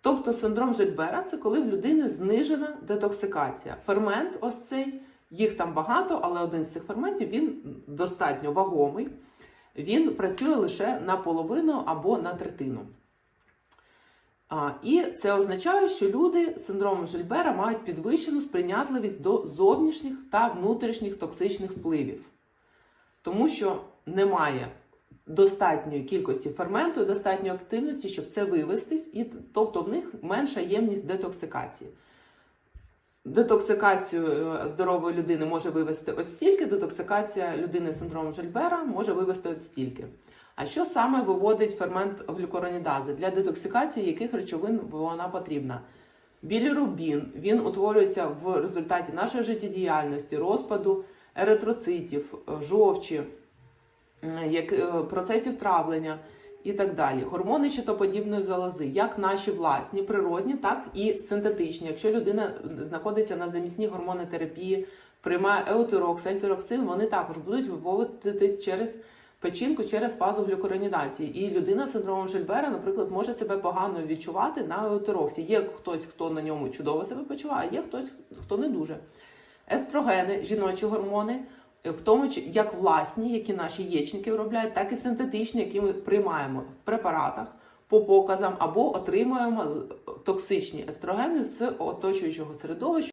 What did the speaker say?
Тобто синдром Жильбера це коли в людини знижена детоксикація. Фермент, ось цей, їх там багато, але один з цих ферментів він достатньо вагомий. Він працює лише наполовину або на третину. А, і це означає, що люди з синдромом Жильбера мають підвищену сприйнятливість до зовнішніх та внутрішніх токсичних впливів, тому що немає достатньої кількості ферменту, достатньої активності, щоб це вивестись, і тобто в них менша ємність детоксикації. Детоксикацію е, здорової людини може вивести ось стільки, детоксикація людини з синдромом Жильбера може вивести ось стільки. А що саме виводить фермент глюкоронідази? Для детоксикації яких речовин вона потрібна? Білірубін він утворюється в результаті нашої життєдіяльності, розпаду еритроцитів, е, жовчі, як, е, процесів травлення і так далі. Гормони щитоподібної залози, як наші власні, природні, так і синтетичні. Якщо людина знаходиться на замісній гормонотерапії, приймає еутерокс, ельтероксин, вони також будуть виводитись через печінку через фазу глюкоронідації. І людина з синдромом Жильбера, наприклад, може себе погано відчувати на еутероксі. Є хтось, хто на ньому чудово себе почуває, є хтось, хто не дуже. Естрогени, жіночі гормони, в тому як власні, які наші яєчники виробляють, так і синтетичні, які ми приймаємо в препаратах по показам або отримуємо з- токсичні естрогени з оточуючого середовища.